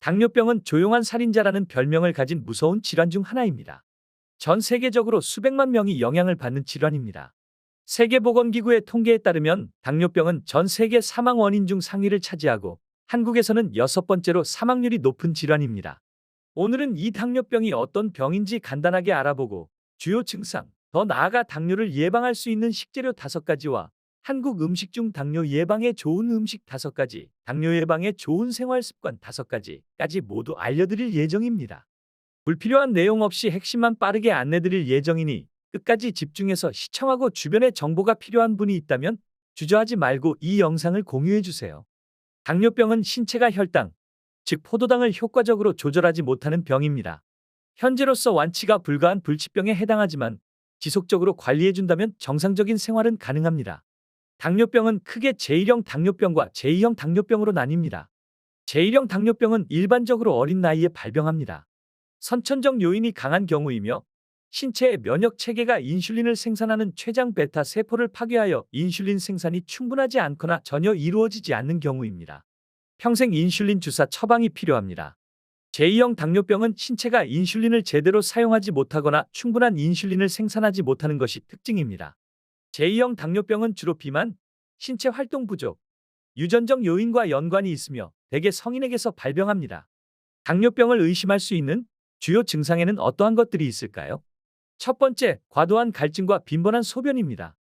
당뇨병은 조용한 살인자라는 별명을 가진 무서운 질환 중 하나입니다. 전 세계적으로 수백만 명이 영향을 받는 질환입니다. 세계보건기구의 통계에 따르면 당뇨병은 전 세계 사망 원인 중 상위를 차지하고 한국에서는 여섯 번째로 사망률이 높은 질환입니다. 오늘은 이 당뇨병이 어떤 병인지 간단하게 알아보고 주요 증상, 더 나아가 당뇨를 예방할 수 있는 식재료 다섯 가지와 한국 음식 중 당뇨 예방에 좋은 음식 다섯 가지, 당뇨 예방에 좋은 생활 습관 다섯 가지까지 모두 알려드릴 예정입니다. 불필요한 내용 없이 핵심만 빠르게 안내드릴 예정이니 끝까지 집중해서 시청하고 주변에 정보가 필요한 분이 있다면 주저하지 말고 이 영상을 공유해주세요. 당뇨병은 신체가 혈당, 즉 포도당을 효과적으로 조절하지 못하는 병입니다. 현재로서 완치가 불가한 불치병에 해당하지만 지속적으로 관리해준다면 정상적인 생활은 가능합니다. 당뇨병은 크게 제1형 당뇨병과 제2형 당뇨병으로 나뉩니다. 제1형 당뇨병은 일반적으로 어린 나이에 발병합니다. 선천적 요인이 강한 경우이며 신체의 면역 체계가 인슐린을 생산하는 췌장 베타 세포를 파괴하여 인슐린 생산이 충분하지 않거나 전혀 이루어지지 않는 경우입니다. 평생 인슐린 주사 처방이 필요합니다. 제2형 당뇨병은 신체가 인슐린을 제대로 사용하지 못하거나 충분한 인슐린을 생산하지 못하는 것이 특징입니다. 제2형 당뇨병은 주로 비만, 신체 활동 부족, 유전적 요인과 연관이 있으며 대개 성인에게서 발병합니다. 당뇨병을 의심할 수 있는 주요 증상에는 어떠한 것들이 있을까요? 첫 번째, 과도한 갈증과 빈번한 소변입니다.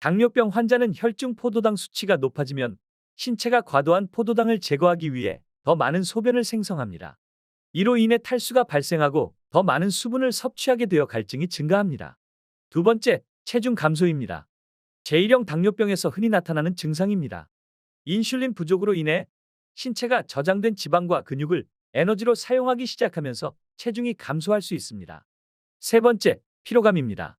당뇨병 환자는 혈중 포도당 수치가 높아지면 신체가 과도한 포도당을 제거하기 위해 더 많은 소변을 생성합니다. 이로 인해 탈수가 발생하고 더 많은 수분을 섭취하게 되어 갈증이 증가합니다. 두 번째, 체중 감소입니다. 제1형 당뇨병에서 흔히 나타나는 증상입니다. 인슐린 부족으로 인해 신체가 저장된 지방과 근육을 에너지로 사용하기 시작하면서 체중이 감소할 수 있습니다. 세 번째, 피로감입니다.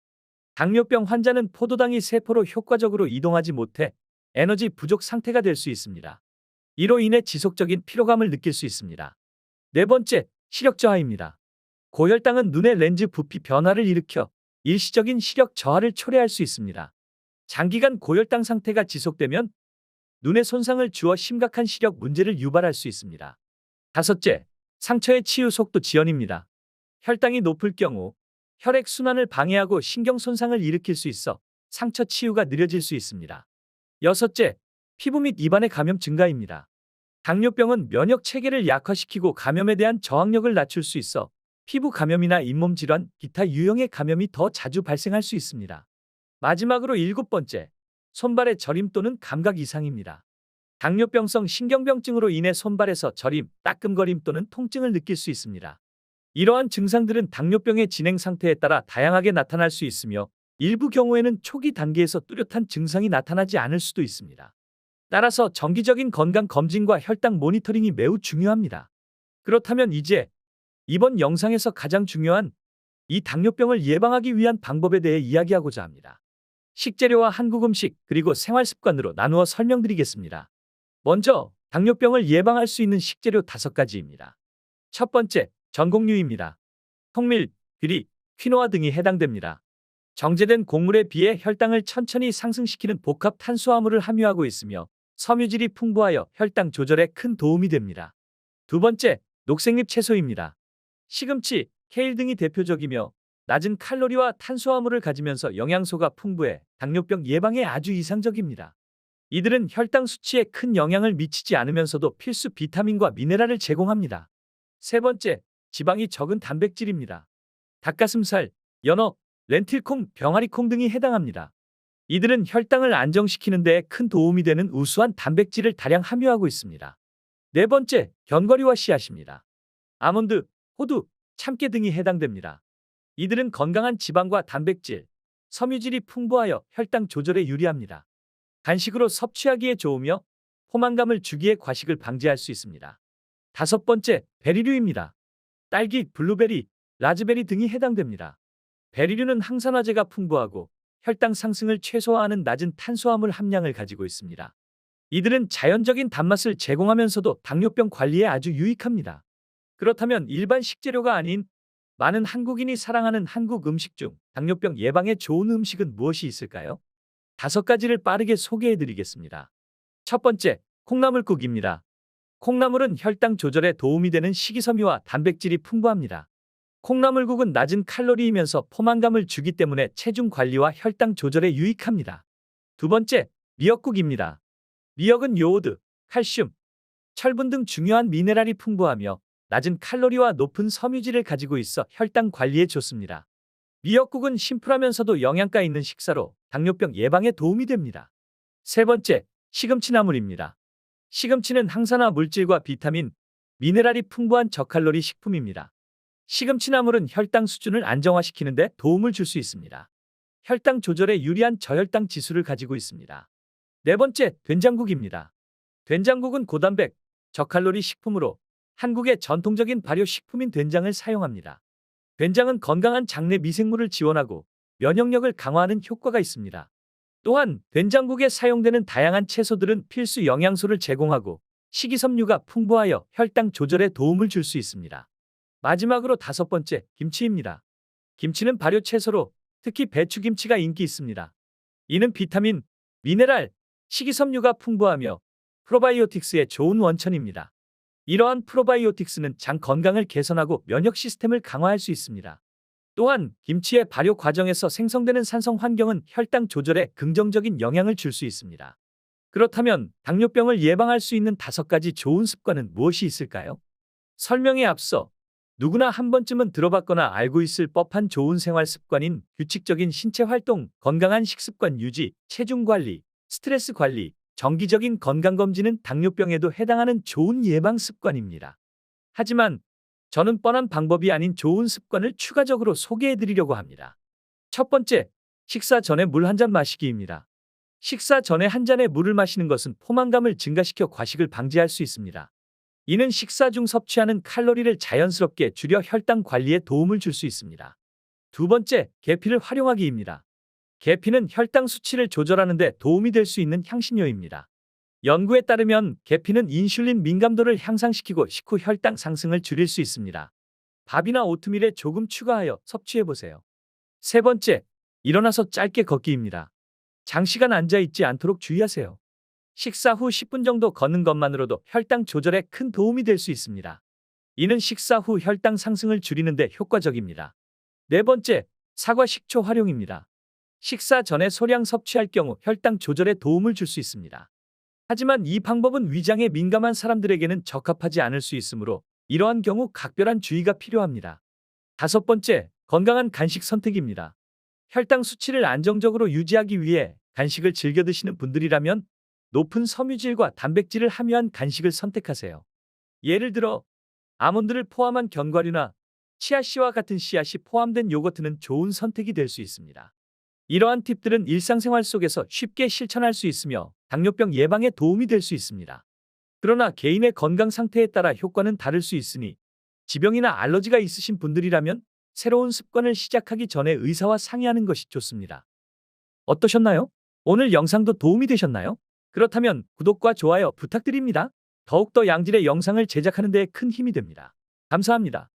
당뇨병 환자는 포도당이 세포로 효과적으로 이동하지 못해 에너지 부족 상태가 될 수 있습니다. 이로 인해 지속적인 피로감을 느낄 수 있습니다. 네 번째, 시력 저하입니다. 고혈당은 눈의 렌즈 부피 변화를 일으켜 일시적인 시력 저하를 초래할 수 있습니다. 장기간 고혈당 상태가 지속되면 눈의 손상을 주어 심각한 시력 문제를 유발할 수 있습니다. 다섯째, 상처의 치유 속도 지연입니다. 혈당이 높을 경우 혈액 순환을 방해하고 신경 손상을 일으킬 수 있어 상처 치유가 느려질 수 있습니다. 여섯째, 피부 및 입안의 감염 증가입니다. 당뇨병은 면역 체계를 약화시키고 감염에 대한 저항력을 낮출 수 있어 피부 감염이나 잇몸 질환, 기타 유형의 감염이 더 자주 발생할 수 있습니다. 마지막으로 일곱 번째, 손발의 저림 또는 감각 이상입니다. 당뇨병성 신경병증으로 인해 손발에서 저림, 따끔거림 또는 통증을 느낄 수 있습니다. 이러한 증상들은 당뇨병의 진행 상태에 따라 다양하게 나타날 수 있으며 일부 경우에는 초기 단계에서 뚜렷한 증상이 나타나지 않을 수도 있습니다. 따라서 정기적인 건강 검진과 혈당 모니터링이 매우 중요합니다. 그렇다면 이제 이번 영상에서 가장 중요한 이 당뇨병을 예방하기 위한 방법에 대해 이야기하고자 합니다. 식재료와 한국 음식 그리고 생활 습관으로 나누어 설명드리겠습니다. 먼저 당뇨병을 예방할 수 있는 식재료 다섯 가지입니다. 첫 번째, 전곡류입니다. 통밀, 귀리, 퀴노아 등이 해당됩니다. 정제된 곡물에 비해 혈당을 천천히 상승시키는 복합 탄수화물을 함유하고 있으며 섬유질이 풍부하여 혈당 조절에 큰 도움이 됩니다. 두 번째, 녹색잎 채소입니다. 시금치, 케일 등이 대표적이며 낮은 칼로리와 탄수화물을 가지면서 영양소가 풍부해 당뇨병 예방에 아주 이상적입니다. 이들은 혈당 수치에 큰 영향을 미치지 않으면서도 필수 비타민과 미네랄을 제공합니다. 세 번째, 지방이 적은 단백질입니다. 닭가슴살, 연어, 렌틸콩, 병아리콩 등이 해당합니다. 이들은 혈당을 안정시키는 데 큰 도움이 되는 우수한 단백질을 다량 함유하고 있습니다. 네 번째, 견과류와 씨앗입니다. 아몬드, 호두, 참깨 등이 해당됩니다. 이들은 건강한 지방과 단백질, 섬유질이 풍부하여 혈당 조절에 유리합니다. 간식으로 섭취하기에 좋으며 포만감을 주기에 과식을 방지할 수 있습니다. 다섯 번째, 베리류입니다. 딸기, 블루베리, 라즈베리 등이 해당됩니다. 베리류는 항산화제가 풍부하고 혈당 상승을 최소화하는 낮은 탄수화물 함량을 가지고 있습니다. 이들은 자연적인 단맛을 제공하면서도 당뇨병 관리에 아주 유익합니다. 그렇다면 일반 식재료가 아닌 많은 한국인이 사랑하는 한국 음식 중 당뇨병 예방에 좋은 음식은 무엇이 있을까요? 다섯 가지를 빠르게 소개해 드리겠습니다. 첫 번째, 콩나물국입니다. 콩나물은 혈당 조절에 도움이 되는 식이섬유와 단백질이 풍부합니다. 콩나물국은 낮은 칼로리이면서 포만감을 주기 때문에 체중 관리와 혈당 조절에 유익합니다. 두 번째, 미역국입니다. 미역은 요오드, 칼슘, 철분 등 중요한 미네랄이 풍부하며 낮은 칼로리와 높은 섬유질을 가지고 있어 혈당 관리에 좋습니다. 미역국은 심플하면서도 영양가 있는 식사로 당뇨병 예방에 도움이 됩니다. 세 번째, 시금치나물입니다. 시금치는 항산화 물질과 비타민, 미네랄이 풍부한 저칼로리 식품입니다. 시금치나물은 혈당 수준을 안정화시키는데 도움을 줄 수 있습니다. 혈당 조절에 유리한 저혈당 지수를 가지고 있습니다. 네 번째, 된장국입니다. 된장국은 고단백, 저칼로리 식품으로 한국의 전통적인 발효 식품인 된장을 사용합니다. 된장은 건강한 장내 미생물을 지원하고 면역력을 강화하는 효과가 있습니다. 또한 된장국에 사용되는 다양한 채소들은 필수 영양소를 제공하고 식이섬유가 풍부하여 혈당 조절에 도움을 줄 수 있습니다. 마지막으로 다섯 번째, 김치입니다. 김치는 발효 채소로 특히 배추김치가 인기 있습니다. 이는 비타민, 미네랄, 식이섬유가 풍부하며 프로바이오틱스의 좋은 원천입니다. 이러한 프로바이오틱스는 장 건강을 개선하고 면역 시스템을 강화할 수 있습니다. 또한 김치의 발효 과정에서 생성되는 산성 환경은 혈당 조절에 긍정적인 영향을 줄 수 있습니다. 그렇다면 당뇨병을 예방할 수 있는 다섯 가지 좋은 습관은 무엇이 있을까요? 설명에 앞서 누구나 한 번쯤은 들어봤거나 알고 있을 법한 좋은 생활 습관인 규칙적인 신체 활동, 건강한 식습관 유지, 체중 관리, 스트레스 관리, 정기적인 건강검진은 당뇨병에도 해당하는 좋은 예방 습관입니다. 하지만 저는 뻔한 방법이 아닌 좋은 습관을 추가적으로 소개해 드리려고 합니다. 첫 번째, 식사 전에 물 한 잔 마시기입니다. 식사 전에 한 잔의 물을 마시는 것은 포만감을 증가시켜 과식을 방지할 수 있습니다. 이는 식사 중 섭취하는 칼로리를 자연스럽게 줄여 혈당 관리에 도움을 줄 수 있습니다. 두 번째, 계피를 활용하기입니다. 계피는 혈당 수치를 조절하는 데 도움이 될 수 있는 향신료입니다. 연구에 따르면 계피는 인슐린 민감도를 향상시키고 식후 혈당 상승을 줄일 수 있습니다. 밥이나 오트밀에 조금 추가하여 섭취해 보세요. 세 번째, 일어나서 짧게 걷기입니다. 장시간 앉아 있지 않도록 주의하세요. 식사 후 10분 정도 걷는 것만으로도 혈당 조절에 큰 도움이 될 수 있습니다. 이는 식사 후 혈당 상승을 줄이는 데 효과적입니다. 네 번째, 사과 식초 활용입니다. 식사 전에 소량 섭취할 경우 혈당 조절에 도움을 줄 수 있습니다. 하지만 이 방법은 위장에 민감한 사람들에게는 적합하지 않을 수 있으므로 이러한 경우 각별한 주의가 필요합니다. 다섯 번째, 건강한 간식 선택입니다. 혈당 수치를 안정적으로 유지하기 위해 간식을 즐겨 드시는 분들이라면 높은 섬유질과 단백질을 함유한 간식을 선택하세요. 예를 들어 아몬드를 포함한 견과류나 치아씨와 같은 씨앗이 포함된 요거트는 좋은 선택이 될 수 있습니다. 이러한 팁들은 일상생활 속에서 쉽게 실천할 수 있으며 당뇨병 예방에 도움이 될 수 있습니다. 그러나 개인의 건강 상태에 따라 효과는 다를 수 있으니 지병이나 알러지가 있으신 분들이라면 새로운 습관을 시작하기 전에 의사와 상의하는 것이 좋습니다. 어떠셨나요? 오늘 영상도 도움이 되셨나요? 그렇다면 구독과 좋아요 부탁드립니다. 더욱더 양질의 영상을 제작하는 데 큰 힘이 됩니다. 감사합니다.